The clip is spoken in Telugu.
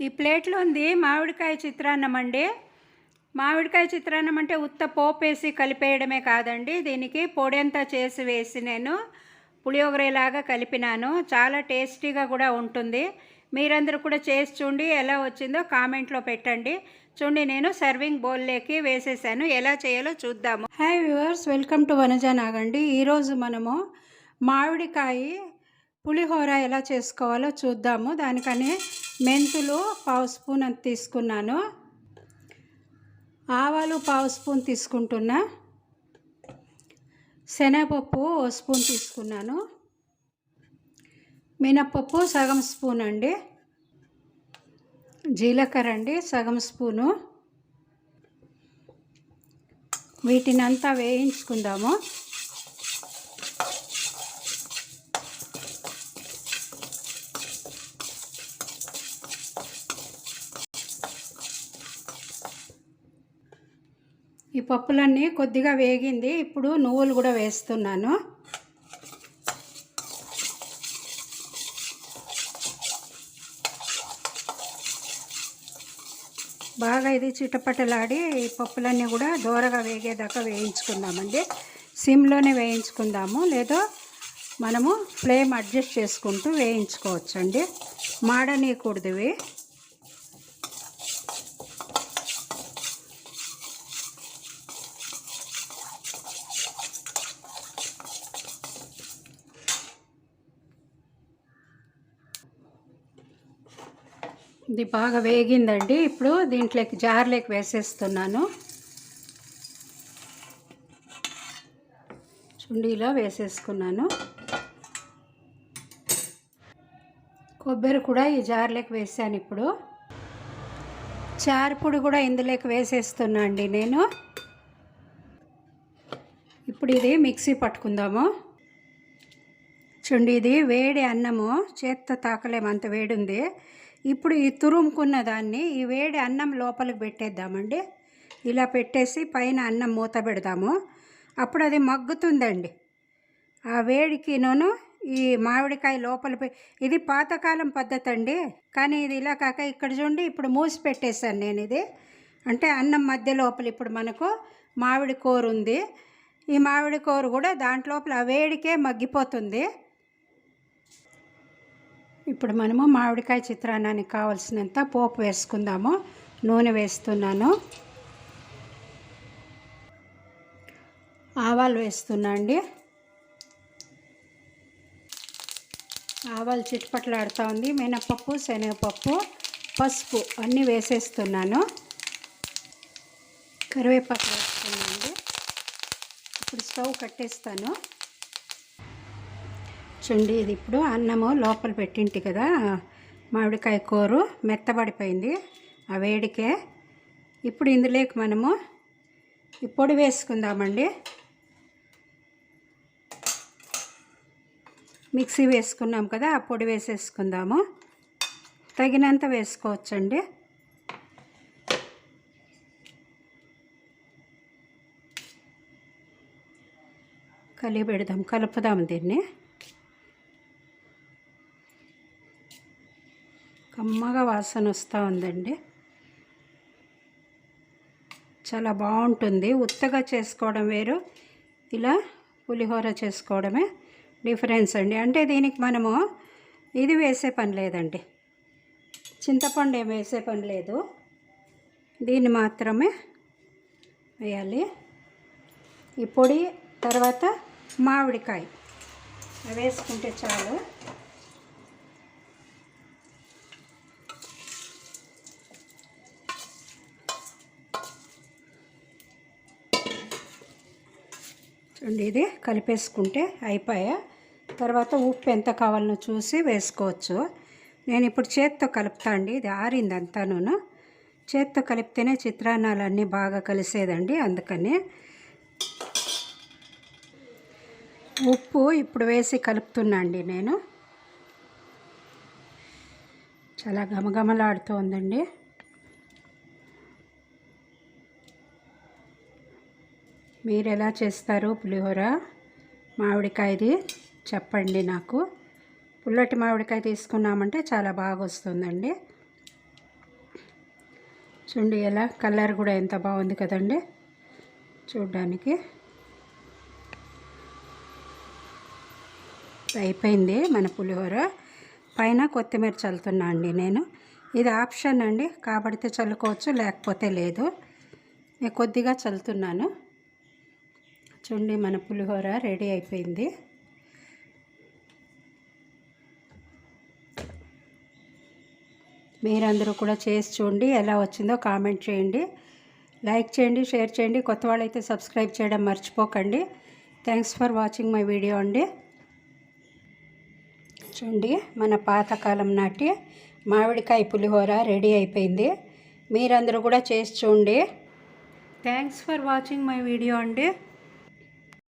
ఈ ప్లేట్లో ఉంది మామిడికాయ చిత్రాన్నం అండి. మామిడికాయ చిత్రాన్నం అంటే ఉత్త పోపు వేసి కలిపేయడమే కాదండి. దీనికి పొడి అంతా చేసి వేసి నేను పులియోగరేలాగా కలిపినాను. చాలా టేస్టీగా కూడా ఉంటుంది. మీరందరూ కూడా చేసి చూడండి ఎలా వచ్చిందో కామెంట్లో పెట్టండి. చూడండి నేను సర్వింగ్ బౌల్లోకి వేసేసాను. ఎలా చేయాలో చూద్దాము. Hi viewers welcome to Vanaja నాగండి. ఈరోజు మనము మామిడికాయ పులిహోర ఎలా చేసుకోవాలో చూద్దాము. దానికని మెంతులు పావు స్పూన్ అంత తీసుకున్నాను. ఆవాలు పావు స్పూన్ తీసుకుంటున్నా. శనగపప్పు ఓ స్పూన్ తీసుకున్నాను. మినప్పప్పు సగం స్పూన్ అండి. జీలకర్ర అండి సగం స్పూను. వీటిని అంతా వేయించుకుందాము. ఈ పప్పులన్నీ కొద్దిగా వేగింది. ఇప్పుడు నువ్వులు కూడా వేస్తున్నాను. బాగా ఇది చిటపటలాడి ఈ పప్పులన్నీ కూడా దూరగా వేగేదాకా వేయించుకుందామండి. సిమ్లోనే వేయించుకుందాము. లేదో మనము ఫ్లేమ్ అడ్జస్ట్ చేసుకుంటూ వేయించుకోవచ్చండి. మాడనీయకూడదు ఇది బాగా వేగిందండి. ఇప్పుడు దీంట్లోకి జార్లోకి వేసేస్తున్నాను. చుండీలో వేసేసుకున్నాను. కొబ్బరి కూడా ఈ జార్లోకి వేసాను ఇప్పుడు. చారుపొడి కూడా ఇందులోకి వేసేస్తున్నా అండి నేను. ఇప్పుడు ఇది మిక్సీ పట్టుకుందాము. చూడండి ఇది వేడి అన్నము చేత్తో తాకలేము అంత వేడి ఉంది. ఇప్పుడు ఈ తురుముకున్న దాన్ని ఈ వేడి అన్నం లోపలికి పెట్టేద్దామండి. ఇలా పెట్టేసి పైన అన్నం మూత పెడదాము. అప్పుడు అది మగ్గుతుందండి. ఆ వేడికినూను ఈ మామిడికాయ లోపల ఇది పాతకాలం పద్ధతి అండి. కానీ ఇది ఇలా కాక ఇక్కడ చూడండి ఇప్పుడు మూసి పెట్టేశాను నేను ఇది. అంటే అన్నం మధ్య లోపల ఇప్పుడు మనకు మామిడి కూర ఉంది. ఈ మామిడి కూర కూడా దాంట్లోపల ఆ వేడికే మగ్గిపోతుంది. ఇప్పుడు మనము మామిడికాయ చిత్రాన్నానికి కావలసినంత పోపు వేసుకుందాము. నూనె వేస్తున్నాను. ఆవాలు వేస్తున్నా అండి. ఆవాలు చిట్పట్లాడుతూ ఉంది. మినపప్పు శనగపప్పు పసుపు అన్నీ వేసేస్తున్నాను. కరివేపాకు వేస్తున్నాను. ఇప్పుడు స్టవ్ కట్టేస్తాను. చూడండి ఇది ఇప్పుడు అన్నము లోపల పెట్టింటి కదా మామిడికాయ కూర మెత్తబడిపోయింది. ఆ వేడికే ఇప్పుడు ఇందులోకి మనము ఈ పొడి వేసుకుందామండి. మిక్సీ వేసుకున్నాం కదా ఆ పొడి వేసేసుకుందాము. తగినంత వేసుకోవచ్చండి. కలిపెడదాం కలుపుదాం దీన్ని. కమ్మగా వాసన వస్తూ ఉందండి. చాలా బాగుంటుంది. ఉత్తగా చేసుకోవడం వేరు. ఇలా పులిహోర చేసుకోవడమే డిఫరెన్స్ అండి. అంటే దీనికి మనము ఇది వేసే పని లేదండి. చింతపండు ఏం వేసే పని లేదు. దీన్ని మాత్రమే వేయాలి. ఈ పొడి తర్వాత మామిడికాయ. అవి వేసుకుంటే చాలు. చూడండి ఇది కలిపేసుకుంటే అయిపోయా. తర్వాత ఉప్పు ఎంత కావాలనో చూసి వేసుకోవచ్చు. నేను ఇప్పుడు చేత్తో కలుపుతా అండి ఇది ఆరింది అంతాను చేత్తో కలిపితేనే చిత్రాన్నాలన్నీ బాగా కలిసేదండి అందుకని. ఉప్పు ఇప్పుడు వేసి కలుపుతున్నా అండి నేను. చాలా గమగమలాడుతూ మీరు ఎలా చేస్తారు పులిహోర మామిడికాయది చెప్పండి నాకు. పుల్లటి మామిడికాయ తీసుకున్నామంటే చాలా బాగా వస్తుందండి చూడండి ఎలా కలర్ కూడా ఎంత బాగుంది కదండి. చూడ్డానికి అయిపోయింది మన పులిహోర. పైన కొత్తిమీర చల్లుతున్నా అండి నేను. ఇది ఆప్షన్ అండి. కాబడితే చల్లుకోవచ్చు లేకపోతే లేదు. నేను కొద్దిగా చల్లుతున్నాను. చూడండి మన పులిహోర రెడీ అయిపోయింది. మీరందరూ కూడా చేసి చూడండి ఎలా వచ్చిందో కామెంట్ చేయండి. లైక్ చేయండి షేర్ చేయండి. కొత్త వాళ్ళైతే సబ్స్క్రైబ్ చేయడం మర్చిపోకండి. Thanks for watching my video అండి. చూడండి మన పాతకాలం నాటి మామిడికాయ పులిహోర రెడీ అయిపోయింది. మీరందరూ కూడా చేసి చూడండి. Thanks for watching my video అండి.